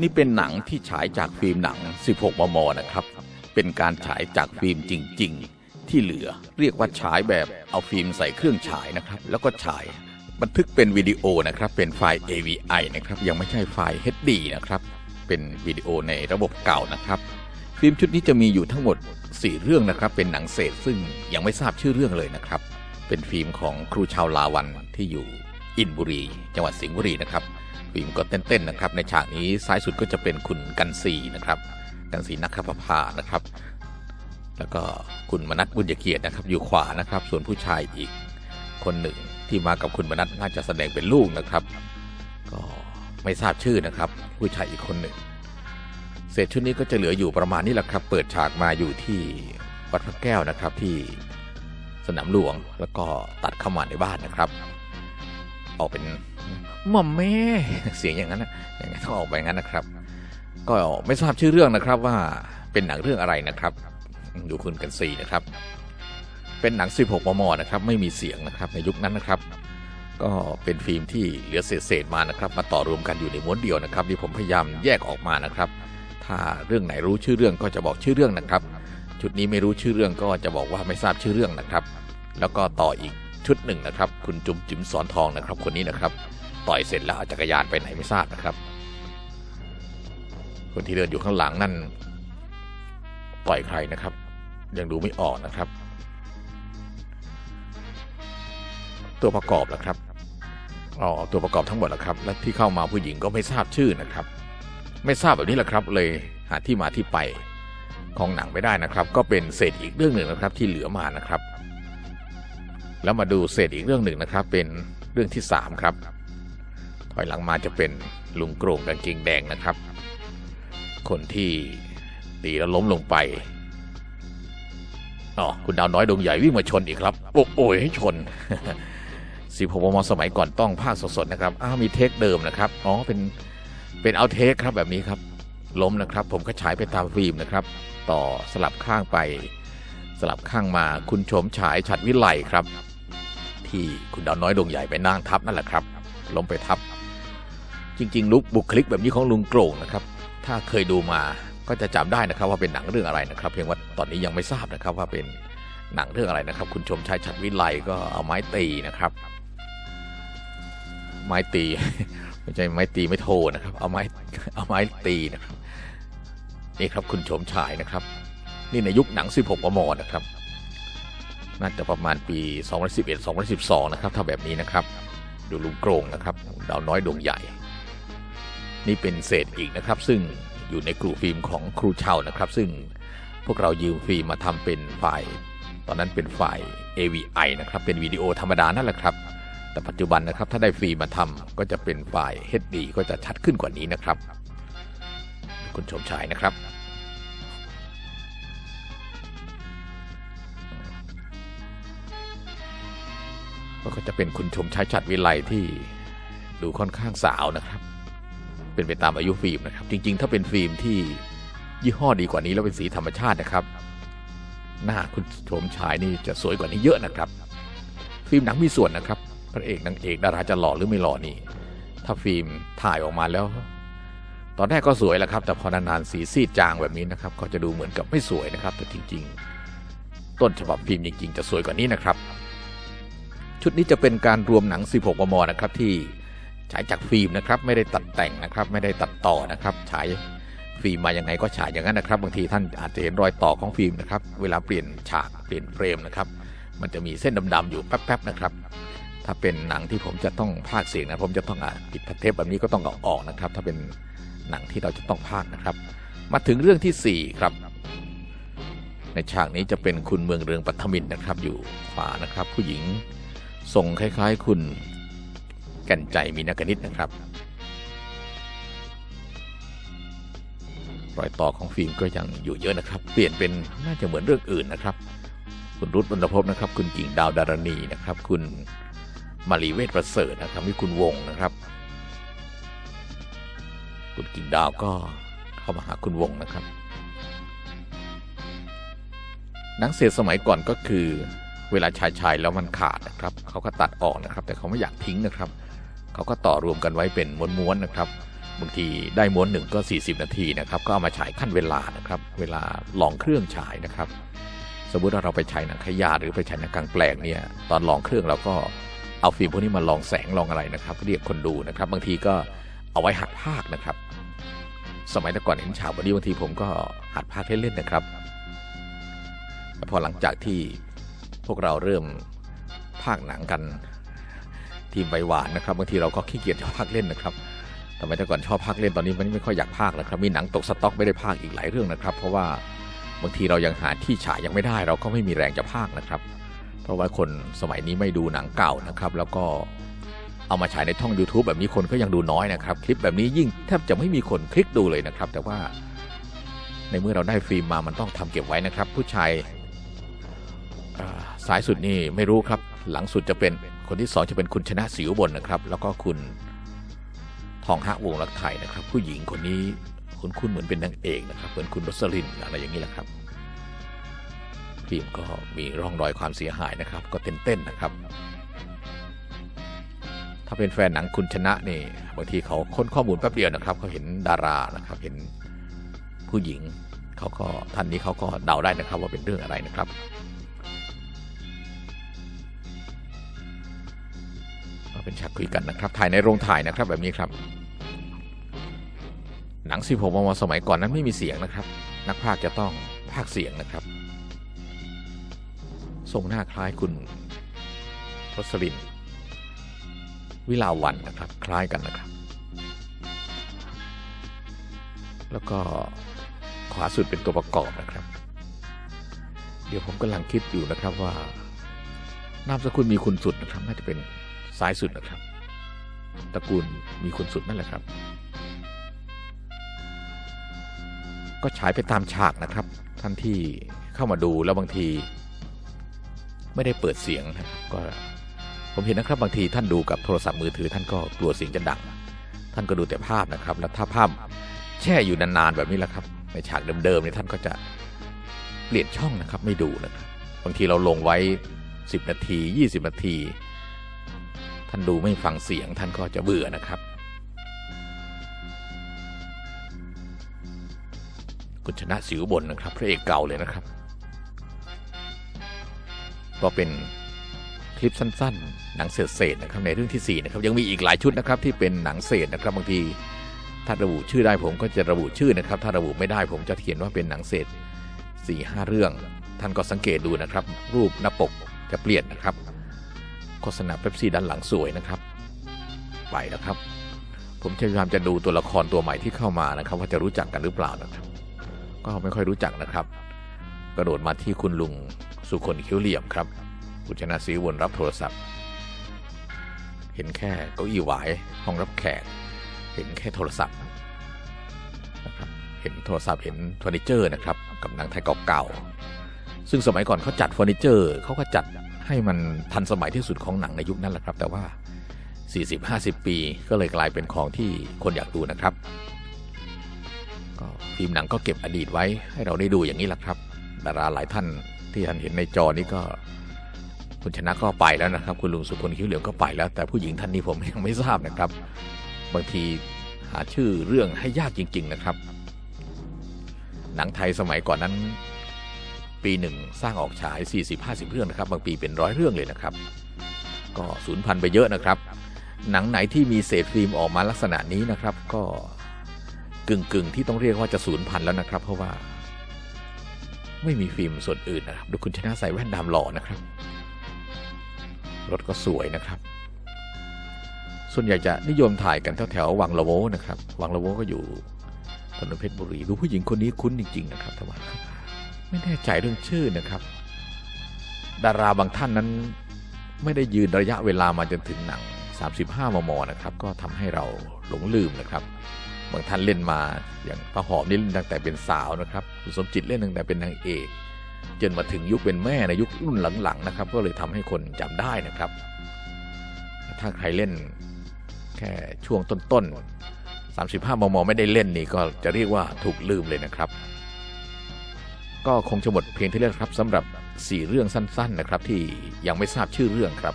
นี่เป็นหนังที่ฉายจากฟิล์มหนัง 16 มม นะครับ เป็นการฉายจากฟิล์มจริง ๆ ที่เหลือเรียกว่าฉายแบบเอาฟิล์มใส่เครื่องฉายนะครับ แล้วก็ฉายบันทึกเป็นวิดีโอนะครับ เป็นไฟล์ AVI นะครับ ยังไม่ใช่ไฟล์ HD นะครับ เป็นวิดีโอในระบบเก่านะครับ ฟิล์มชุดนี้จะมีอยู่ทั้งหมด 4 เรื่องนะครับ เป็นหนังเศษซึ่งยังไม่ทราบชื่อเรื่องเลยนะครับ เป็นฟิล์มของครูชาวลาวันที่อยู่อินบุรี จังหวัดสิงห์บุรีนะครับ ฟิล์มก็เต้นๆนะครับ ในฉากนี้ซ้ายสุดก็จะเป็นคุณกันซีนะครับ กันซีนักขปภานะครับ แล้วก็คุณมนัทบุญเกียรตินะครับ อยู่ขวานะครับ ส่วนผู้ชายอีกคนหนึ่งที่มากับคุณมนัทน่าจะแสดงเป็นลูกนะครับ ก็ไม่ทราบชื่อนะครับ ผู้ชายอีกคนหนึ่งเศษชุดนี้ก็จะเหลืออยู่ประมาณนี้แหละครับ เปิดฉากมาอยู่ที่วัดพระแก้วนะครับที่สนามหลวงแล้วก็ตัดเข้ามาในบ้านนะครับ ออกเป็น หม่อมแม่เสียงอย่างนั้นนะอย่างนั้นต้องออกไปอย่างนั้นนะครับ ก็ไม่ทราบชื่อเรื่องนะครับว่าเป็นหนังเรื่องอะไรนะครับ ดูคุณกันสีนะครับ เป็นหนัง 16 มม นะครับ ไม่มีเสียงนะครับ ในยุคนั้นนะครับ ก็เป็นฟิล์มที่เหลือเศษๆมานะครับ มาต่อรวมกันอยู่ในม้วนเดียวนะครับที่ผมพยายามแยกออกมานะครับ ถ้าเรื่องไหนรู้ชื่อเรื่องก็จะบอกชื่อเรื่องนะครับ ชุดนี้ไม่รู้ชื่อเรื่องก็จะบอกว่าไม่ทราบชื่อเรื่องนะครับ แล้วก็ต่ออีก ชุดหนึ่งนะครับ คุณจุ๋มจิ๋มสอนทองนะครับ คนนี้นะครับ ต่อยเสร็จแล้วเอาจักรยานไปไหนไม่ทราบนะครับ คนที่เดินอยู่ข้างหลังนั่นต่อยใครนะครับ ยังดูไม่ออกนะครับ ตัวประกอบนะครับอ๋อตัวประกอบทั้งหมดแล้วครับ และที่เข้ามาผู้หญิงก็ไม่ทราบชื่อนะครับ ไม่ทราบแบบนี้แหละครับ เลยหาที่มาที่ไปของหนังไม่ได้นะครับ ก็เป็นเศษอีกเรื่องหนึ่งนะครับ ที่เหลือมานะครับ แล้วมาดูเศษอีกเรื่องหนึ่งนะครับ เป็นเรื่องที่สามครับ ถอยหลังมาจะเป็นลุงโกรงกางเกงแดงนะครับ คนที่ตีแล้วล้มลงไปอ๋อคุณดาวน้อยดวงใหญ่วิ่งมาชนอีกครับ โอ้โอยให้ชนสิบหกมสมัยก่อนต้องภาคสดๆนะครับ อ้าวมีเทคเดิมนะครับ อ๋อ เป็น เป็นเอาเทคครับแบบนี้ครับ ล้มนะครับ ผมก็ฉายไปตามฟิล์มนะครับ ต่อสลับข้างไป สลับข้างมา คุณโฉมฉายฉัดวิไลครับ ที่คุณดาวน้อยดวงใหญ่ไปนั่งทับนั่นแหละครับล้มไปทับ จริง ๆ ลุกบุคลิกแบบนี้ของลุงโกร่งนะครับ ถ้าเคยดูมาก็จะจำได้นะครับว่าเป็นหนังเรื่องอะไรนะครับ เพียงว่าตอนนี้ยังไม่ทราบนะครับว่าเป็นหนังเรื่องอะไรนะครับ คุณชมชายฉัดวิไลก็เอาไม้ตีนะครับ ไม้ตีไม่ใช่ไม้ตีไม่โทนะครับ เอาไม้เอาไม้ตีนะครับนี่ครับคุณชมชายนะครับ นี่ในยุคหนัง 16มมนะครับ น่าจะประมาณปี 2011 2012 นะครับถ้าแบบนี้นะครับ ดูลุงโกรงนะครับ ดาวน้อยดวงใหญ่ นี่เป็นเศษอีกนะครับ ซึ่งอยู่ในกลุ่มฟิล์มของครูเช่านะครับ ซึ่งพวกเรายืมฟิล์มมาทำเป็นไฟล์ ตอนนั้นเป็นไฟล์ AVI นะครับ เป็นวิดีโอธรรมดานั่นแหละครับ แต่ปัจจุบันนะครับถ้าได้ฟิล์มมาทำก็จะเป็นไฟล์ HD ก็จะชัดขึ้นกว่านี้นะครับ คุณชมชายนะครับ ก็จะเป็นคุณชมชายชัดวิไลที่ดูค่อนข้างสาวนะครับ เป็นไปตามอายุฟิล์มนะครับ จริง ๆ ถ้าเป็นฟิล์มที่ยี่ห้อดีกว่านี้แล้วเป็นสีธรรมชาตินะครับ หน้าคุณชมชายนี่จะสวยกว่านี้เยอะนะครับ ฟิล์มหนังมีส่วนนะครับ พระเอกนางเอกดาราจะหล่อหรือไม่หล่อนี่ ถ้าฟิล์มถ่ายออกมาแล้ว ตอนแรกก็สวยแหละครับ แต่พอนานๆสีซีดจางแบบนี้นะครับ ก็จะดูเหมือนกับไม่สวยนะครับ แต่จริง ๆ ต้นฉบับฟิล์มจริง ๆ จะสวยกว่านี้นะครับ ชุดนี้จะเป็นการรวมหนัง 16 มมนะครับที่ฉายจากฟิล์มนะครับไม่ได้ตัดแต่งนะครับไม่ได้ตัดต่อนะครับฉายฟิล์มมายังไงก็ฉายอย่างนั้นนะครับ บางทีท่านอาจจะเห็นรอยต่อของฟิล์มนะครับเวลาเปลี่ยนฉากเปลี่ยนเฟรมนะครับ มันจะมีเส้นดำๆอยู่แป๊บๆนะครับ ถ้าเป็นหนังที่ผมจะต้องพากย์เสียงนะผมจะต้องอะปิดเทปแบบนี้ก็ต้องเอาออกนะครับ ถ้าเป็นหนังที่เราจะต้องพากนะครับ มาถึงเรื่องที่4ครับในฉากนี้จะเป็นคุณเมืองเรืองปัทมินทร์นะครับ อยู่ขวานะครับ ผู้หญิง ทรงคล้ายๆคุณก่นใจมีนักนิตนะครับ รอยต่อของฟิล์มก็ยังอยู่เยอะนะครับ เปลี่ยนเป็นน่าจะเหมือนเรื่องอื่นนะครับ คุณรุตบรรพบนะครับ คุณกิ่งดาวดารณีนะครับ คุณมารีเวทประเสริฐนะครับมีคุณวงนะครับ คุณกิ่งดาวก็เข้ามาหาคุณวงนะครับหนังเสียสมัยก่อนก็คือ เวลาชายชายแล้วมันขาดนะครับ เขาก็ตัดออกนะครับ แต่เขาไม่อยากทิ้งนะครับ เขาก็ต่อรวมกันไว้เป็นม้วนๆนะครับบางทีได้ม้วนหนึ่งก็ 40 นาทีนะครับ ก็เอามาฉายขั้นเวลานะครับ เวลาลองเครื่องฉายนะครับ สมมติว่าเราไปฉายหนังขยาหรือไปฉายหนังกลางแปลงเนี่ย ตอนลองเครื่องเราก็เอาฟิล์มพวกนี้มาลองแสงลองอะไรนะครับ เรียกคนดูนะครับ บางทีก็เอาไว้หัดภาคนะครับ สมัยแต่ก่อนเห็นฉากวันนี้บางทีผมก็หัดภาคเล่นๆนะครับพอหลังจากที่ พวกเราเริ่มภาคหนังกันทีมใบหวานนะครับบางทีเราก็ขี้เกียจจะภาคเล่นนะครับทำไมแต่ก่อนชอบภาคเล่นตอนนี้มันไม่ค่อยอยากภาคแล้วครับมีหนังตกสต็อกไม่ได้ภาคอีกหลายเรื่องนะครับ เพราะว่าบางทีเรายังหาที่ฉายยังไม่ได้ เราก็ไม่มีแรงจะภาคนะครับ เพราะว่าคนสมัยนี้ไม่ดูหนังเก่านะครับ แล้วก็เอามาฉายในช่อง YouTube แบบนี้คนก็ยังดูน้อยนะครับ คลิปแบบนี้ยิ่งแทบจะไม่มีคนคลิกดูเลยนะครับ แต่ว่าในเมื่อเราได้ฟิล์มมามันต้องทำเก็บไว้นะครับ ผู้ชาย สายสุดนี่ไม่รู้ครับ หลังสุดจะเป็นคนที่สองจะเป็นคุณชนะสิวบนนะครับ แล้วก็คุณทองฮะวงรักไทยนะครับ ผู้หญิงคนนี้คุณคุณเหมือนเป็นนางเอกนะครับ เหมือนคุณรสลินอะไรอย่างนี้แหละครับฟิมก็มีร่องรอยความเสียหายนะครับ ก็เต้นๆนะครับ ถ้าเป็นแฟนหนังคุณชนะนี่บางทีเขาค้นข้อมูลแป๊บเดียวนะครับเขาเห็นดารานะครับ เห็นผู้หญิงเขาก็ท่านนี้เขาก็เดาได้นะครับว่าเป็นเรื่องอะไรนะครับ เป็นฉากคุยกันนะครับ ถ่ายในโรงถ่ายนะครับแบบนี้ครับ หนัง 16มมสมัยก่อนนั้นไม่มีเสียงนะครับ นักพากย์จะต้องพากเสียงนะครับทรงหน้าคล้ายคุณรสลิน วิลาวันนะครับ คล้ายกันนะครับ แล้วก็ขวาสุดเป็นตัวประกอบนะครับ เดี๋ยวผมกำลังคิดอยู่นะครับว่านามสกุลมีคุณสุดนะครับ น่าจะเป็น ซ้ายสุดนะครับ ตระกูลมีคุณสุดนั่นแหละครับ ก็ฉายไปตามฉากนะครับ ท่านที่เข้ามาดูแล้วบางที ไม่ได้เปิดเสียงนะครับก็ผมเห็นนะครับบางทีท่านดูกับโทรศัพท์มือถือ ท่านก็กลัวเสียงจะดัง ท่านก็ดูแต่ภาพนะครับ แล้วถ้าภาพแช่อยู่นานๆแบบนี้แหละครับ ในฉากเดิมๆเนี่ยท่านก็จะเปลี่ยนช่องนะครับไม่ดูนะครับบางทีเราลงไว้ 10 นาที 20 นาที ท่านดูไม่ฟังเสียงท่านก็จะเบื่อนะครับ คุณชนะสิวบนนะครับ พระเอกเก่าเลยนะครับ ก็เป็นคลิปสั้น ๆ หนังเศษๆนะครับในเรื่องที่ 4 นะครับ ยังมีอีกหลายชุดนะครับที่เป็นหนังเศษนะครับบางทีถ้าระบุชื่อได้ผมก็จะระบุชื่อนะครับ ถ้าระบุไม่ได้ผมจะเขียนว่าเป็นหนังเศษ4ี่ห้าเรื่อง ท่านก็สังเกตดูนะครับ รูปหน้าปกจะเปลี่ยนนะครับ โฆษณาเป๊ปซี่ด้านหลังสวยนะครับ ไปนะครับ ผมพยายามจะดูตัวละครตัวใหม่ที่เข้ามานะครับ ว่าจะรู้จักกันหรือเปล่านะครับ ก็ไม่ค่อยรู้จักนะครับ กระโดดมาที่คุณลุงสุคนคิ้วเหลี่ยมครับคุณชนะศรีวนรับโทรศัพท์ เห็นแค่เก้าอี้หวายห้องรับแขก เห็นแค่โทรศัพท์นะครับเห็นโทรศัพท์เห็นเฟอร์นิเจอร์นะครับกับหนังไทยเก่าๆ ซึ่งสมัยก่อนเขาจัดเฟอร์นิเจอร์เขาก็จัดให้มันทันสมัยที่สุดของหนังในยุคนั้นแหละครับ แต่ว่า 40-50 ปีก็เลยกลายเป็นของที่คนอยากดูนะครับ ก็ฟิล์มหนังก็เก็บอดีตไว้ให้เราได้ดูอย่างนี้แหละครับดาราหลายท่านที่ท่านเห็นในจอนี้ก็ คุณชนะก็ไปแล้วนะครับ คุณลุงสุคนคิ้วเหลืองก็ไปแล้ว แต่ผู้หญิงท่านนี้ผมยังไม่ทราบนะครับ บางทีหาชื่อเรื่องให้ยากจริง ๆ นะครับ หนังไทยสมัยก่อนนั้น ปีหนึ่งสร้างออกฉาย 40-50 เรื่องนะครับ บางปีเป็นร้อยเรื่องเลยนะครับ ก็สูญพันธุ์ไปเยอะนะครับ หนังไหนที่มีเศษฟิล์มออกมาลักษณะนี้นะครับ ก็กึ่งกึ่งๆที่ต้องเรียกว่าจะสูญพันธุ์แล้วนะครับ เพราะว่า ไม่มีฟิล์มส่วนอื่นนะครับดูคุณชนะใส่แว่นดำหล่อนะครับ รถก็สวยนะครับ ส่วนใหญ่จะนิยมถ่ายกันแถวๆวังละโวนะครับ วังละโวก็อยู่ถนนเพชรบุรีดูผู้หญิงคนนี้คุ้นจริง ๆ นะครับแต่ว่า ไม่แน่ใจเรื่องชื่อนะครับ ดาราบางท่านนั้นไม่ได้ยืนระยะเวลามาจนถึงหนัง 35 มม นะครับ ก็ทำให้เราหลงลืมนะครับ บางท่านเล่นมาอย่างพระหอมนี่เล่นตั้งแต่เป็นสาวนะครับคุณสมจิตเล่นตั้งแต่เป็นนางเอก จนมาถึงยุคเป็นแม่ในยุครุ่นหลังๆนะครับ ก็เลยทำให้คนจำได้นะครับ ถ้าใครเล่นแค่ช่วงต้นๆ35 มม ไม่ได้เล่นนี่ก็จะเรียกว่าถูกลืมเลยนะครับ ก็คงจะหมดเพียงเท่านี้ครับสำหรับ 4 เรื่องสั้นๆนะครับที่ยังไม่ทราบชื่อเรื่องครับ